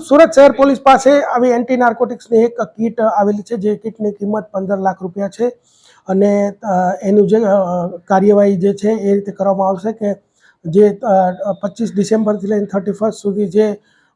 સુરત શહેર પોલીસ પાસે આવી એન્ટી નાર્કોટિક્સની એક કીટ આવેલી છે, જે કીટની કિંમત પંદર લાખ રૂપિયા છે અને એનું જે કાર્યવાહી જે છે એ રીતે કરવામાં આવશે કે જે પચીસ ડિસેમ્બરથી લઈને થર્ટી ફર્સ્ટ સુધી જે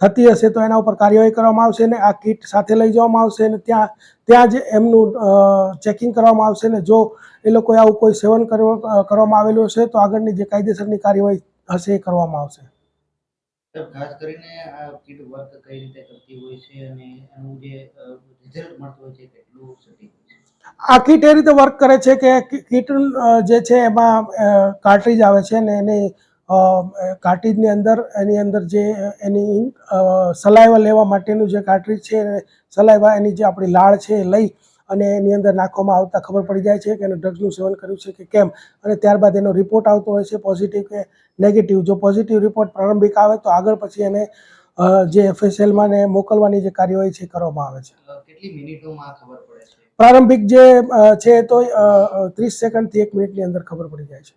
થતી હશે તો એના ઉપર કાર્યવાહી કરવામાં આવશે ને આ કીટ સાથે લઈ જવામાં આવશે ને ત્યાં ત્યાં જ એમનું ચેકિંગ કરવામાં આવશે ને જો એ લોકોએ આવું કોઈ સેવન કરવા- કરવામાં આવેલું હશે તો આગળની જે કાયદેસરની કાર્યવાહી હશે એ કરવામાં આવશે. ખાસ કરીને આ કીટ વર્ક કઈ રીતે કરતી હોય છે અને એનું જે રિઝલ્ટ મળતું હોય છે એ કેટલું સટીક આ કીટ એ રીતે વર્ક કરે છે કે કીટ જે છે એમાં કાર્ટ્રીજ આવે છે ને એની કાર્ટ્રીજની અંદર એની અંદર જે એની સલાઈવા લેવા માટેનું જે કાર્ટ્રીજ છે સલાઈવા એની જે આપણી લાળ છે એ લઈ અને એની અંદર નાખવામાં આવતા ખબર પડી જાય છે કે એને ડ્રગ્સનું સેવન કર્યું છે કે કેમ. અને ત્યારબાદ એનો રિપોર્ટ આવતો હોય છે પોઝિટિવ કે નેગેટિવ જો પોઝિટિવ રિપોર્ટ પ્રારંભિક આવે તો આગળ પછી એને જે એફએસએલમાં ને મોકલવાની જે કાર્યવાહી છે એ કરવામાં આવે છે. કેટલી મિનિટોમાં ખબર પડે છે? પ્રારંભિક જે છે તો ત્રીસ સેકન્ડથી એક મિનિટની અંદર ખબર પડી જાય છે.